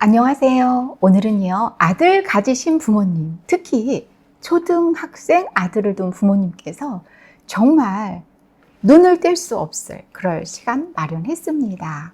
안녕하세요. 오늘은요, 아들 가지신 부모님, 특히 초등학생 아들을 둔 부모님께서 정말 눈을 뗄 수 없을 그럴 시간 마련했습니다.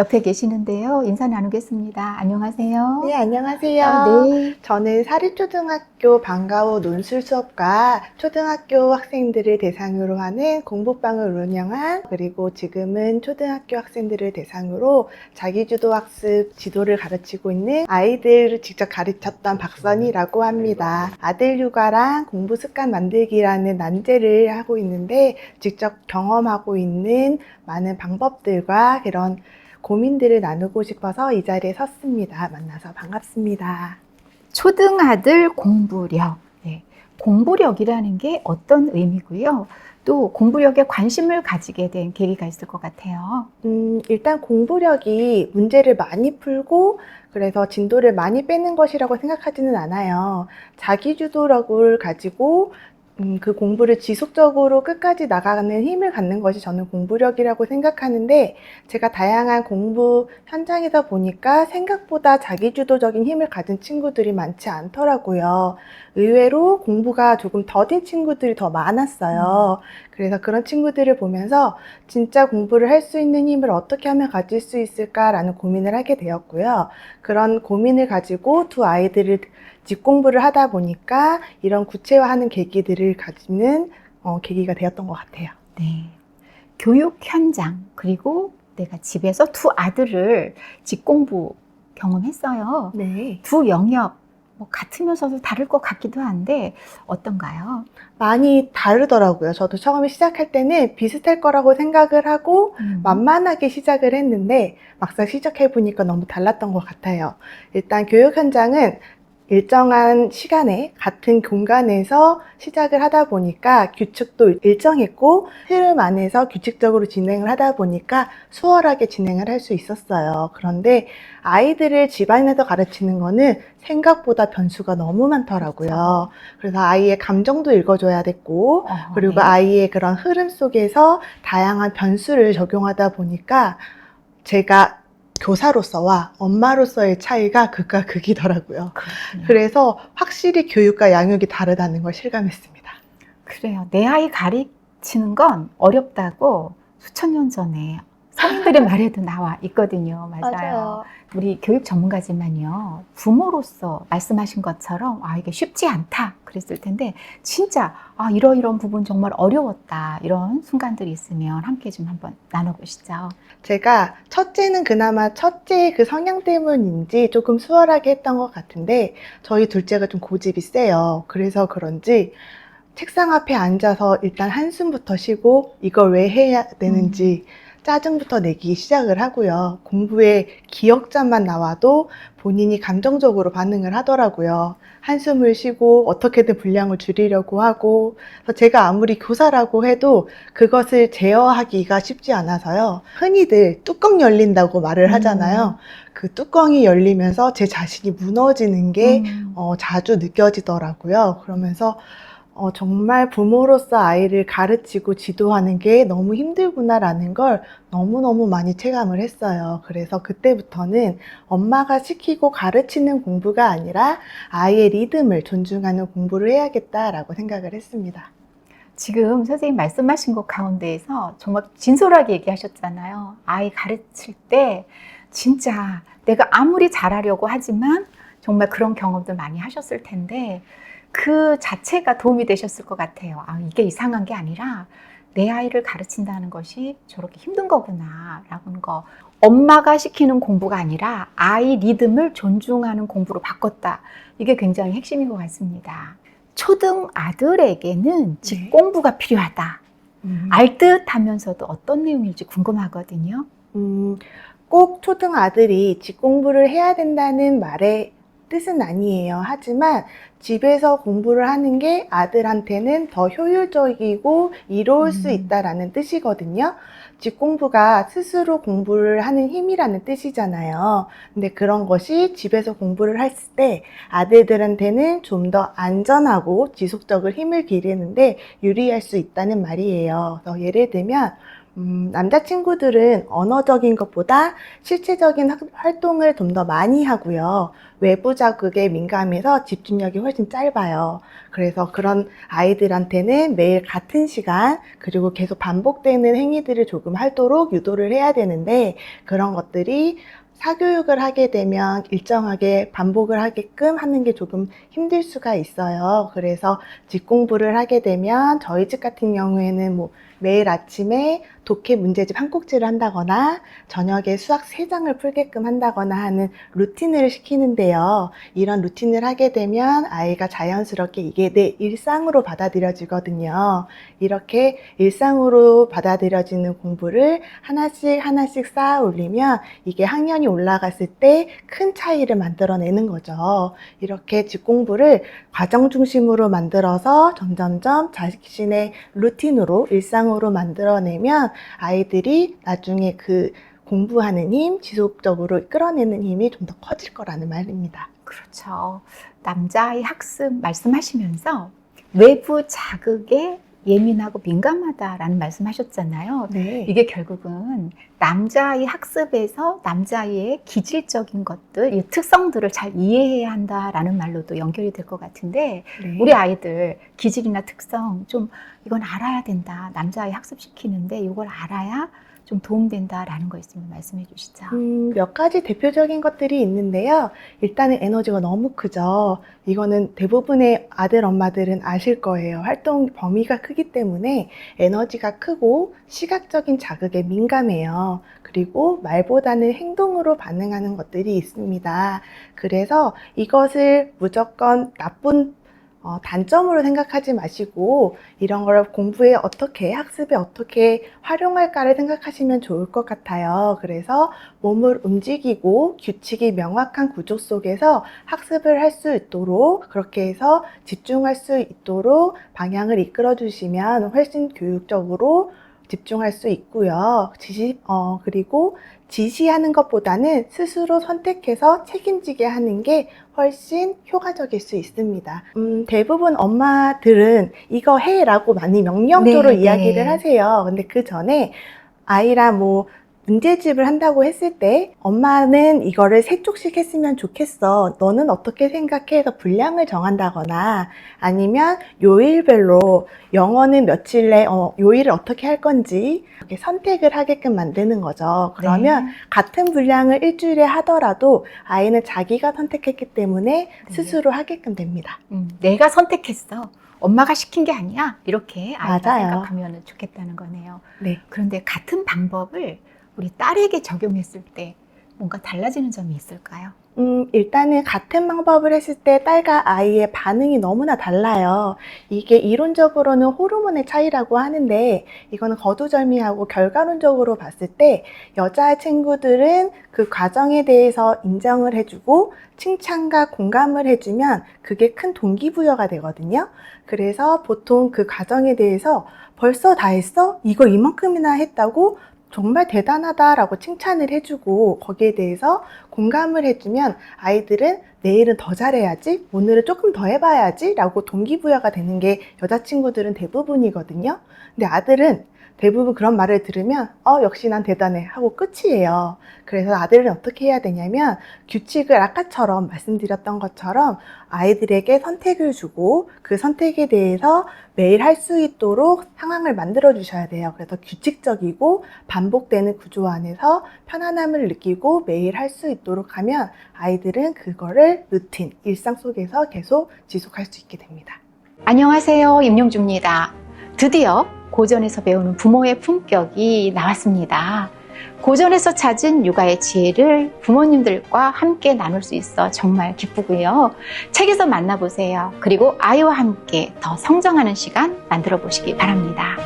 옆에 계시는데요. 인사 나누겠습니다. 안녕하세요. 네, 안녕하세요. 아, 네. 저는 사립초등학교 방과후 논술 수업과 초등학교 학생들을 대상으로 하는 공부방을 운영한 그리고 지금은 초등학교 학생들을 대상으로 자기주도 학습 지도를 가르치고 있는 아이들을 직접 가르쳤던 박선이라고 합니다. 아들 육아랑 공부 습관 만들기라는 난제를 하고 있는데 직접 경험하고 있는 많은 방법들과 그런 고민들을 나누고 싶어서 이 자리에 섰습니다. 만나서 반갑습니다. 초등아들 공부력. 네. 공부력이라는 게 어떤 의미고요. 또 공부력에 관심을 가지게 된 계기가 있을 것 같아요. 음, 일단 공부력이 문제를 많이 풀고 그래서 진도를 많이 빼는 것이라고 생각하지는 않아요. 자기주도력을 가지고 음, 그 공부를 지속적으로 끝까지 나가는 힘을 갖는 것이 저는 공부력이라고 생각하는데 제가 다양한 공부 현장에서 보니까 생각보다 자기주도적인 힘을 가진 친구들이 많지 않더라고요. 의외로 공부가 조금 더딘 친구들이 더 많았어요. 그래서 그런 친구들을 보면서 진짜 공부를 할 수 있는 힘을 어떻게 하면 가질 수 있을까라는 고민을 하게 되었고요. 그런 고민을 가지고 두 아이들을 집 공부를 하다 보니까 이런 구체화하는 계기들을 가지는 어, 계기가 되었던 것 같아요. 네. 교육 현장, 그리고 내가 집에서 두 아들을 직공부 경험했어요. 네. 두 영역, 뭐 같으면서도 다를 것 같기도 한데, 어떤가요? 많이 다르더라고요. 저도 처음에 시작할 때는 비슷할 거라고 생각을 하고 음. 만만하게 시작을 했는데 막상 시작해 보니까 너무 달랐던 것 같아요. 일단 교육 현장은 일정한 시간에 같은 공간에서 시작을 하다 보니까 규칙도 일정했고 흐름 안에서 규칙적으로 진행을 하다 보니까 수월하게 진행을 할 수 있었어요. 그런데 아이들을 집안에서 가르치는 거는 생각보다 변수가 너무 많더라고요. 그래서 아이의 감정도 읽어줘야 됐고 어, 그리고 네. 아이의 그런 흐름 속에서 다양한 변수를 적용하다 보니까 제가 교사로서와 엄마로서의 차이가 극과 극이더라고요. 그렇군요. 그래서 확실히 교육과 양육이 다르다는 걸 실감했습니다. 그래요. 내 아이 가르치는 건 어렵다고 수천 년 전에 성인들의 말에도 나와 있거든요. 맞아요. 우리 교육 전문가지만요. 부모로서 말씀하신 것처럼 아 이게 쉽지 않다 그랬을 텐데 진짜 아 이러이런 부분 정말 어려웠다 이런 순간들이 있으면 함께 좀 한번 나눠보시죠. 제가 첫째는 그나마 첫째의 그 성향 때문인지 조금 수월하게 했던 것 같은데 저희 둘째가 좀 고집이 세요. 그래서 그런지 책상 앞에 앉아서 일단 한숨부터 쉬고 이걸 왜 해야 되는지 짜증부터 내기 시작을 하고요. 공부에 기억자만 나와도 본인이 감정적으로 반응을 하더라고요. 한숨을 쉬고 어떻게든 분량을 줄이려고 하고 제가 아무리 교사라고 해도 그것을 제어하기가 쉽지 않아서요. 흔히들 뚜껑 열린다고 말을 하잖아요. 그 뚜껑이 열리면서 제 자신이 무너지는 게 음. 어, 자주 느껴지더라고요. 그러면서 어, 정말 부모로서 아이를 가르치고 지도하는 게 너무 힘들구나라는 걸 너무너무 많이 체감을 했어요. 그래서 그때부터는 엄마가 시키고 가르치는 공부가 아니라 아이의 리듬을 존중하는 공부를 해야겠다라고 생각을 했습니다. 지금 선생님 말씀하신 것 가운데에서 정말 진솔하게 얘기하셨잖아요. 아이 가르칠 때 진짜 내가 아무리 잘하려고 하지만 정말 그런 경험들 많이 하셨을 텐데 그 자체가 도움이 되셨을 것 같아요. 아, 이게 이상한 게 아니라 내 아이를 가르친다는 것이 저렇게 힘든 거구나, 라는 거. 엄마가 시키는 공부가 아니라 아이 리듬을 존중하는 공부로 바꿨다. 이게 굉장히 핵심인 것 같습니다. 초등 아들에게는 집 네. 공부가 필요하다. 알듯 하면서도 어떤 내용일지 궁금하거든요. 음, 꼭 초등 아들이 집 공부를 해야 된다는 말의 뜻은 아니에요. 하지만 집에서 공부를 하는 게 아들한테는 더 효율적이고 이로울 수 음. 있다라는 뜻이거든요. 집 공부가 스스로 공부를 하는 힘이라는 뜻이잖아요. 근데 그런 것이 집에서 공부를 했을 때 아들들한테는 좀 더 안전하고 지속적으로 힘을 기르는데 유리할 수 있다는 말이에요. 그래서 예를 들면 음, 남자친구들은 언어적인 것보다 실체적인 학- 활동을 좀 더 많이 하고요. 외부 자극에 민감해서 집중력이 훨씬 짧아요. 그래서 그런 아이들한테는 매일 같은 시간, 그리고 계속 반복되는 행위들을 조금 하도록 유도를 해야 되는데, 그런 것들이 사교육을 하게 되면 일정하게 반복을 하게끔 하는 게 조금 힘들 수가 있어요. 그래서 집 공부를 하게 되면 저희 집 같은 경우에는 뭐 매일 아침에 독해 문제집 한 꼭지를 한다거나 저녁에 수학 세 장을 풀게끔 한다거나 하는 루틴을 시키는데요. 이런 루틴을 하게 되면 아이가 자연스럽게 이게 내 일상으로 받아들여지거든요. 이렇게 일상으로 받아들여지는 공부를 하나씩 하나씩 쌓아 올리면 이게 학년이 올라갔을 때 큰 차이를 만들어내는 거죠. 이렇게 집 공부를 과정 중심으로 만들어서 점점점 자신의 루틴으로 일상으로 만들어내면 아이들이 나중에 그 공부하는 힘, 지속적으로 끌어내는 힘이 좀 더 커질 거라는 말입니다. 그렇죠. 남자아이 학습 말씀하시면서 외부 자극에 예민하고 민감하다라는 말씀하셨잖아요. 네. 이게 결국은 남자아이 학습에서 남자아이의 기질적인 것들, 이 특성들을 잘 이해해야 한다라는 말로도 연결이 될 것 같은데 네. 우리 아이들 기질이나 특성 좀 이건 알아야 된다. 남자아이 학습시키는데 이걸 알아야 좀 도움된다라는 거 있으면 말씀해 주시죠. 음, 몇 가지 대표적인 것들이 있는데요. 일단은 에너지가 너무 크죠. 이거는 대부분의 아들, 엄마들은 아실 거예요. 활동 범위가 크기 때문에 에너지가 크고 시각적인 자극에 민감해요. 그리고 말보다는 행동으로 반응하는 것들이 있습니다. 그래서 이것을 무조건 나쁜 어, 단점으로 생각하지 마시고 이런 걸 공부에 어떻게 학습에 어떻게 활용할까를 생각하시면 좋을 것 같아요. 그래서 몸을 움직이고 규칙이 명확한 구조 속에서 학습을 할 수 있도록 그렇게 해서 집중할 수 있도록 방향을 이끌어 주시면 훨씬 교육적으로 집중할 수 있고요. 지시, 어, 그리고 지시하는 것보다는 스스로 선택해서 책임지게 하는 게 훨씬 효과적일 수 있습니다. 음, 대부분 엄마들은 이거 해 라고 많이 명령조로 네, 이야기를 네. 하세요. 근데 그 전에 아이랑 뭐 문제집을 한다고 했을 때 엄마는 이거를 세 쪽씩 했으면 좋겠어. 너는 어떻게 생각해? 해서 분량을 정한다거나 아니면 요일별로 영어는 며칠 내 어, 요일을 어떻게 할 건지 이렇게 선택을 하게끔 만드는 거죠. 그러면 네. 같은 분량을 일주일에 하더라도 아이는 자기가 선택했기 때문에 네. 스스로 하게끔 됩니다. 음, 내가 선택했어. 엄마가 시킨 게 아니야. 이렇게 아이가 맞아요. 생각하면 좋겠다는 거네요. 네. 그런데 같은 방법을 우리 딸에게 적용했을 때 뭔가 달라지는 점이 있을까요? 음, 일단은 같은 방법을 했을 때 딸과 아이의 반응이 너무나 달라요. 이게 이론적으로는 호르몬의 차이라고 하는데 이거는 거두절미하고 결과론적으로 봤을 때 여자 친구들은 그 과정에 대해서 인정을 해주고 칭찬과 공감을 해주면 그게 큰 동기부여가 되거든요. 그래서 보통 그 과정에 대해서 벌써 다 했어? 이거 이만큼이나 했다고? 정말 대단하다라고 칭찬을 해주고 거기에 대해서 공감을 해주면 아이들은 내일은 더 잘해야지, 오늘은 조금 더 해봐야지 라고 동기부여가 되는 게 여자친구들은 대부분이거든요. 근데 아들은 대부분 그런 말을 들으면 어 역시 난 대단해 하고 끝이에요. 그래서 아들은 어떻게 해야 되냐면 규칙을 아까처럼 말씀드렸던 것처럼 아이들에게 선택을 주고 그 선택에 대해서 매일 할 수 있도록 상황을 만들어 주셔야 돼요. 그래서 규칙적이고 반복되는 구조 안에서 편안함을 느끼고 매일 할 수 있도록 하면 아이들은 그거를 루틴, 일상 속에서 계속 지속할 수 있게 됩니다. 안녕하세요. 임용주입니다. 드디어 고전에서 배우는 부모의 품격이 나왔습니다. 고전에서 찾은 육아의 지혜를 부모님들과 함께 나눌 수 있어 정말 기쁘고요. 책에서 만나보세요. 그리고 아이와 함께 더 성장하는 시간 만들어 보시기 바랍니다.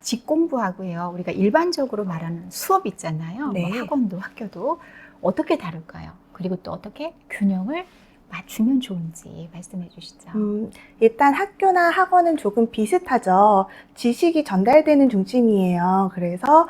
집 공부하고요. 우리가 일반적으로 말하는 수업 있잖아요. 네. 뭐 학원도 학교도 어떻게 다를까요? 그리고 또 어떻게 균형을 맞추면 좋은지 말씀해 주시죠. 음, 일단 학교나 학원은 조금 비슷하죠. 지식이 전달되는 중심이에요. 그래서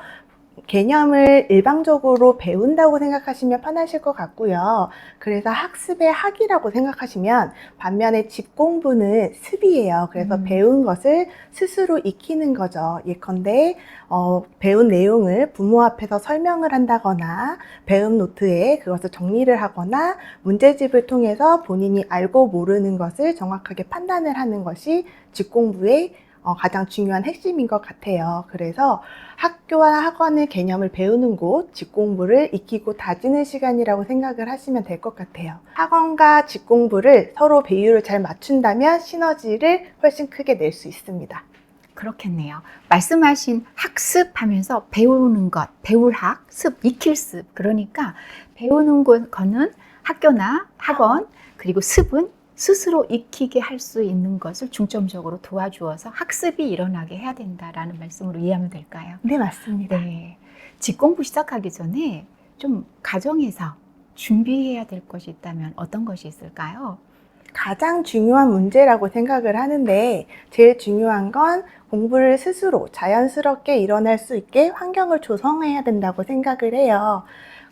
개념을 일방적으로 배운다고 생각하시면 편하실 것 같고요. 그래서 학습의 학이라고 생각하시면 반면에 집 공부는 습이에요. 그래서 음. 배운 것을 스스로 익히는 거죠. 예컨대 어, 배운 내용을 부모 앞에서 설명을 한다거나 배움 노트에 그것을 정리를 하거나 문제집을 통해서 본인이 알고 모르는 것을 정확하게 판단을 하는 것이 집 공부의 어, 가장 중요한 핵심인 것 같아요. 그래서 학교와 학원의 개념을 배우는 곳, 집 공부를 익히고 다지는 시간이라고 생각을 하시면 될 것 같아요. 학원과 집 공부를 서로 비율을 잘 맞춘다면 시너지를 훨씬 크게 낼 수 있습니다. 그렇겠네요. 말씀하신 학습하면서 배우는 것, 배울 학, 습, 익힐 습. 그러니까 배우는 거- 거는 학교나 학원, 그리고 습은 스스로 익히게 할 수 있는 것을 중점적으로 도와주어서 학습이 일어나게 해야 된다라는 말씀으로 이해하면 될까요? 네, 맞습니다. 네. 직공부 시작하기 전에 좀 가정에서 준비해야 될 것이 있다면 어떤 것이 있을까요? 가장 중요한 문제라고 생각을 하는데 제일 중요한 건 공부를 스스로 자연스럽게 일어날 수 있게 환경을 조성해야 된다고 생각을 해요.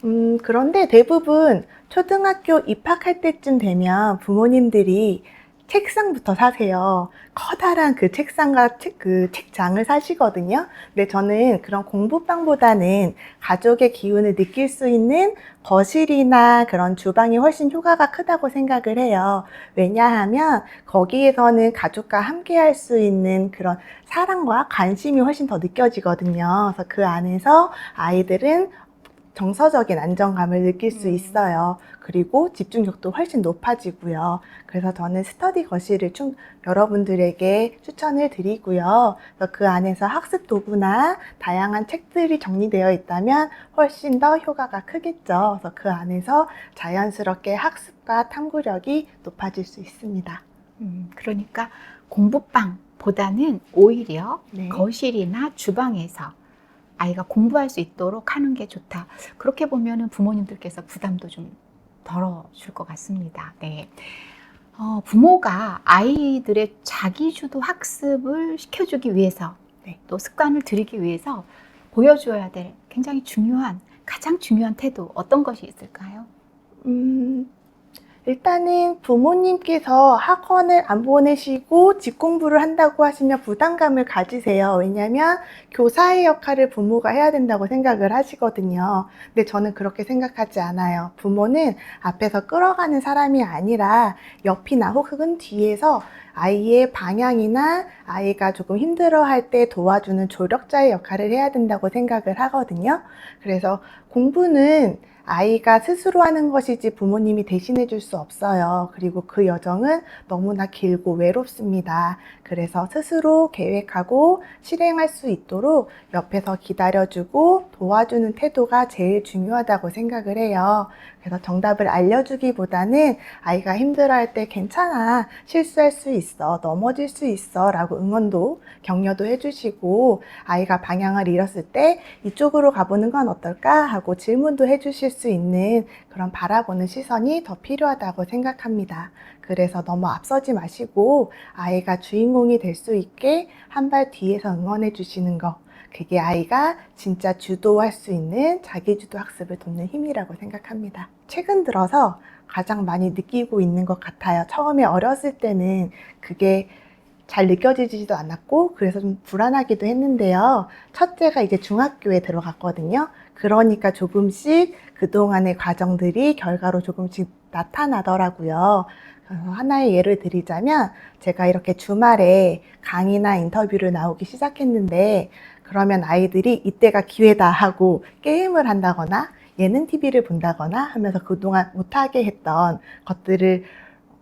음, 그런데 대부분 초등학교 입학할 때쯤 되면 부모님들이 책상부터 사세요. 커다란 그 책상과 책, 그 책장을 사시거든요. 근데 저는 그런 공부방보다는 가족의 기운을 느낄 수 있는 거실이나 그런 주방이 훨씬 효과가 크다고 생각을 해요. 왜냐하면 거기에서는 가족과 함께 할 수 있는 그런 사랑과 관심이 훨씬 더 느껴지거든요. 그래서 그 안에서 아이들은 정서적인 안정감을 느낄 수 음. 있어요. 그리고 집중력도 훨씬 높아지고요. 그래서 저는 스터디 거실을 충, 여러분들에게 추천을 드리고요. 그 안에서 학습 도구나 다양한 책들이 정리되어 있다면 훨씬 더 효과가 크겠죠. 그래서 그 안에서 자연스럽게 학습과 탐구력이 높아질 수 있습니다. 음, 그러니까 공부방 보다는 오히려 네. 거실이나 주방에서 아이가 공부할 수 있도록 하는 게 좋다. 그렇게 보면은 부모님들께서 부담도 좀 덜어줄 것 같습니다. 네. 어, 부모가 아이들의 자기주도 학습을 시켜주기 위해서 네. 또 습관을 들이기 위해서 보여줘야 될 굉장히 중요한 가장 중요한 태도 어떤 것이 있을까요? 음, 일단은 부모님께서 학원을 안 보내시고 집 공부를 한다고 하시면 부담감을 가지세요. 왜냐하면 교사의 역할을 부모가 해야 된다고 생각을 하시거든요. 근데 저는 그렇게 생각하지 않아요. 부모는 앞에서 끌어가는 사람이 아니라 옆이나 혹은 뒤에서 아이의 방향이나 아이가 조금 힘들어할 때 도와주는 조력자의 역할을 해야 된다고 생각을 하거든요. 그래서 공부는 아이가 스스로 하는 것이지 부모님이 대신해 줄 수 없어요. 그리고 그 여정은 너무나 길고 외롭습니다. 그래서 스스로 계획하고 실행할 수 있도록 옆에서 기다려주고 도와주는 태도가 제일 중요하다고 생각을 해요. 그래서 정답을 알려주기보다는 아이가 힘들어할 때 괜찮아, 실수할 수 넘어질 수 있어 라고 응원도 격려도 해주시고 아이가 방향을 잃었을 때 이쪽으로 가보는 건 어떨까 하고 질문도 해주실 수 있는 그런 바라보는 시선이 더 필요하다고 생각합니다. 그래서 너무 앞서지 마시고 아이가 주인공이 될 수 있게 한 발 뒤에서 응원해 주시는 거. 그게 아이가 진짜 주도할 수 있는 자기주도 학습을 돕는 힘이라고 생각합니다. 최근 들어서 가장 많이 느끼고 있는 것 같아요. 처음에 어렸을 때는 그게 잘 느껴지지도 않았고, 그래서 좀 불안하기도 했는데요. 첫째가 이제 중학교에 들어갔거든요. 그러니까 조금씩 그동안의 과정들이 결과로 조금씩 나타나더라고요. 하나의 예를 드리자면, 제가 이렇게 주말에 강의나 인터뷰를 나오기 시작했는데, 그러면 아이들이 이때가 기회다 하고 게임을 한다거나 예능 TV를 본다거나 하면서 그동안 못하게 했던 것들을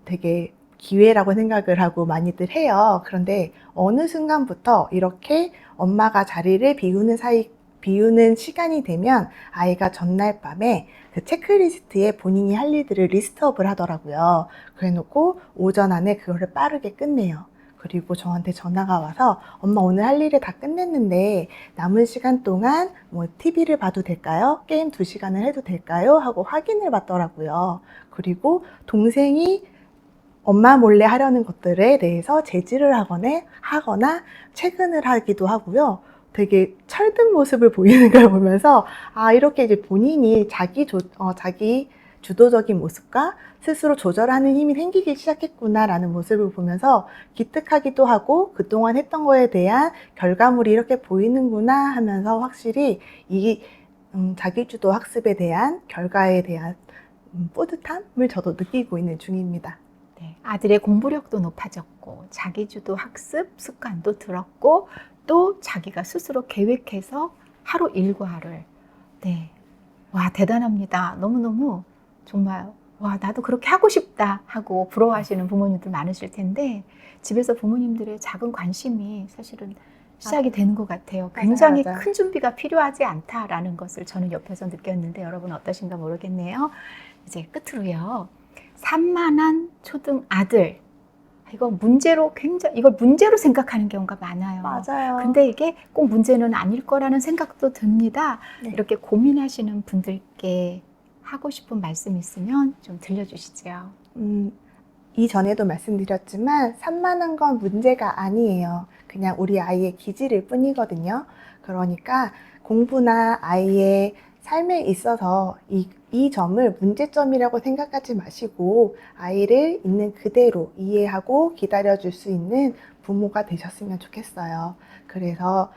되게 기회라고 생각을 하고 많이들 해요. 그런데 어느 순간부터 이렇게 엄마가 자리를 비우는 사이, 비우는 시간이 되면 아이가 전날 밤에 그 체크리스트에 본인이 할 일들을 리스트업을 하더라고요. 그래 놓고 오전 안에 그거를 빠르게 끝내요. 그리고 저한테 전화가 와서 엄마 오늘 할 일을 다 끝냈는데 남은 시간 동안 뭐 TV를 봐도 될까요? 게임 두 시간을 해도 될까요? 하고 확인을 받더라고요. 그리고 동생이 엄마 몰래 하려는 것들에 대해서 제지를 하거나, 하거나 퇴근을 하기도 하고요. 되게 철든 모습을 보이는 걸 보면서 아 이렇게 이제 본인이 자기 조, 어, 자기 주도적인 모습과 스스로 조절하는 힘이 생기기 시작했구나라는 모습을 보면서 기특하기도 하고 그동안 했던 거에 대한 결과물이 이렇게 보이는구나 하면서 확실히 이 음, 자기주도 학습에 대한 결과에 대한 음, 뿌듯함을 저도 느끼고 있는 중입니다. 네, 아들의 공부력도 높아졌고 자기주도 학습 습관도 들었고 또 자기가 스스로 계획해서 하루 일과를 네. 와 대단합니다. 너무너무 정말 와 나도 그렇게 하고 싶다 하고 부러워하시는 부모님들 많으실 텐데 집에서 부모님들의 작은 관심이 사실은 시작이 되는 것 같아요. 굉장히 맞아요. 큰 준비가 필요하지 않다라는 것을 저는 옆에서 느꼈는데 여러분 어떠신가 모르겠네요. 이제 끝으로요. 산만한 초등 아들. 이거 문제로 굉장히 이걸 문제로 생각하는 경우가 많아요. 맞아요. 근데 이게 꼭 문제는 아닐 거라는 생각도 듭니다. 네. 이렇게 고민하시는 분들께 하고 싶은 말씀 있으면 좀 들려주시죠. 음, 이전에도 말씀드렸지만 산만한 건 문제가 아니에요. 그냥 우리 아이의 기질일 뿐이거든요. 그러니까 공부나 아이의 삶에 있어서 이, 이 점을 문제점이라고 생각하지 마시고 아이를 있는 그대로 이해하고 기다려줄 수 있는 부모가 되셨으면 좋겠어요. 그래서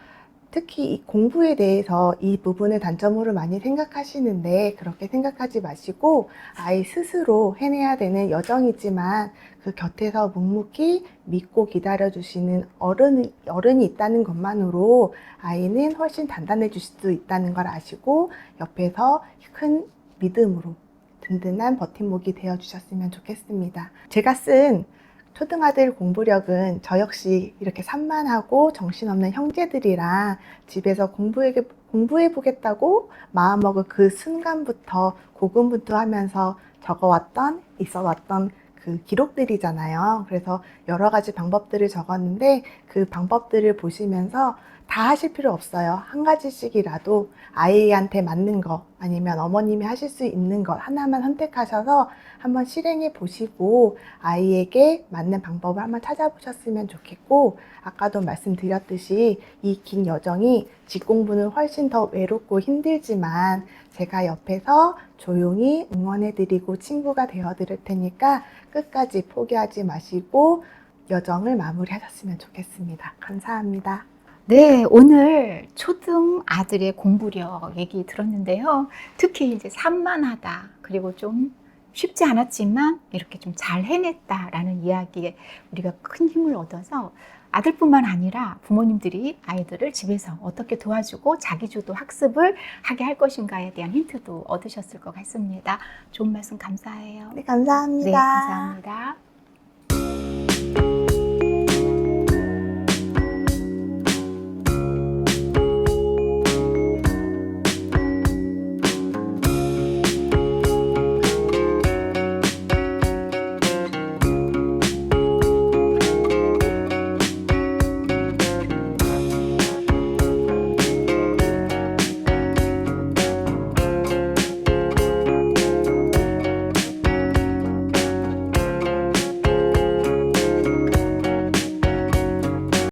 특히 이 공부에 대해서 이 부분을 단점으로 많이 생각하시는데 그렇게 생각하지 마시고 아이 스스로 해내야 되는 여정이지만 그 곁에서 묵묵히 믿고 기다려주시는 어른이, 어른이 있다는 것만으로 아이는 훨씬 단단해질 수 있다는 걸 아시고 옆에서 큰 믿음으로 든든한 버팀목이 되어 주셨으면 좋겠습니다. 제가 쓴 초등아들 공부력은 저 역시 이렇게 산만하고 정신없는 형제들이랑 집에서 공부해, 공부해 보겠다고 마음먹은 그 순간부터 고군분투하면서 적어왔던, 있어왔던 그 기록들이잖아요. 그래서 여러 가지 방법들을 적었는데 그 방법들을 보시면서 다 하실 필요 없어요. 한 가지씩이라도 아이한테 맞는 거 아니면 어머님이 하실 수 있는 것 하나만 선택하셔서 한번 실행해 보시고 아이에게 맞는 방법을 한번 찾아보셨으면 좋겠고 아까도 말씀드렸듯이 이 긴 여정이 집 공부는 훨씬 더 외롭고 힘들지만 제가 옆에서 조용히 응원해 드리고 친구가 되어 드릴 테니까 끝까지 포기하지 마시고 여정을 마무리하셨으면 좋겠습니다. 감사합니다. 네, 오늘 초등 아들의 공부력 얘기 들었는데요. 특히 이제 산만하다. 그리고 좀 쉽지 않았지만 이렇게 좀 잘 해냈다라는 이야기에 우리가 큰 힘을 얻어서 아들뿐만 아니라 부모님들이 아이들을 집에서 어떻게 도와주고 자기주도 학습을 하게 할 것인가에 대한 힌트도 얻으셨을 것 같습니다. 좋은 말씀 감사해요. 네, 감사합니다. 네, 감사합니다.